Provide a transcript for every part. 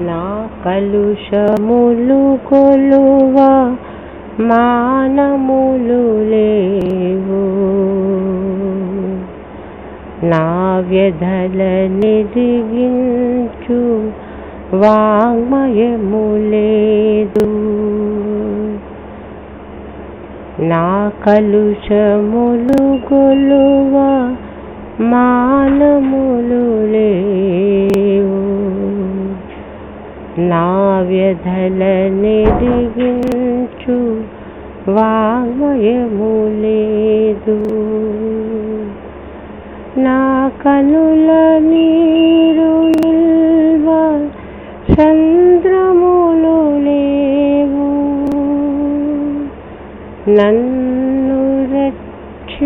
నా కలుషములు కొలువ మానములు లేవు. నా వ్యధల నిరిగించు వాంగ్మయము లేదు. నా కలుషములు గొలువ మానములు లేవు. నా వ్యధల నిరిగించు వాంగ్మయము లేదు నా కనుల నీరు నిల్వ చంద్రములు లేవు. నన్ను రక్షింపమని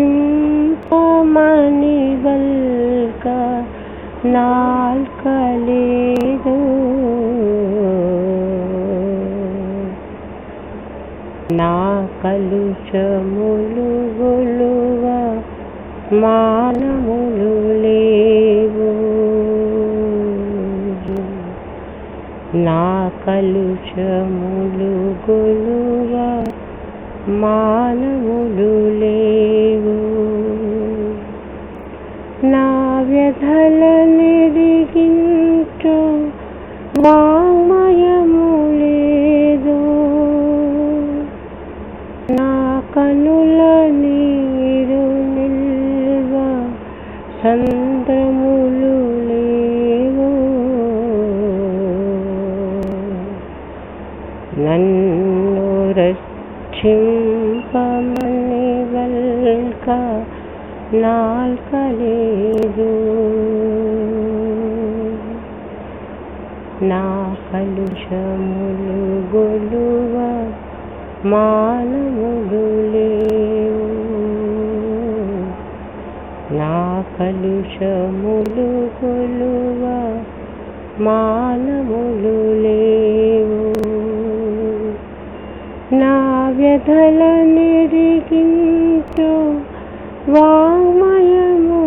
వల్క నాల్కలేదు నా కలుషములు గొలువ మానములు లేవు. నా కలుషములు గొలువ మానములు లేవు. సంద్రములు లేవు నన్ను రక్షింపమని వల్క నాల్కలేదు నా కలుషములు గొలువ మానములు నా కలుషములు గొలువ మానములు లేవు నా వ్యధల నిరిగించు వామయము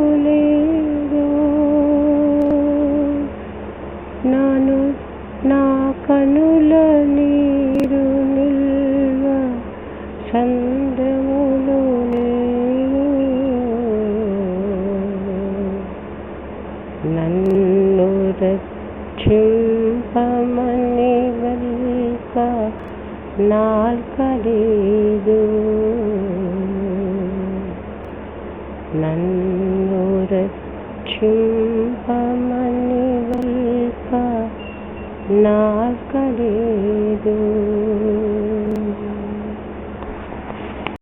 నన్ను రక్షింపమని వల్క నాల్కలేదు నన్ను రక్షింపమని వల్క నాల్కలేదు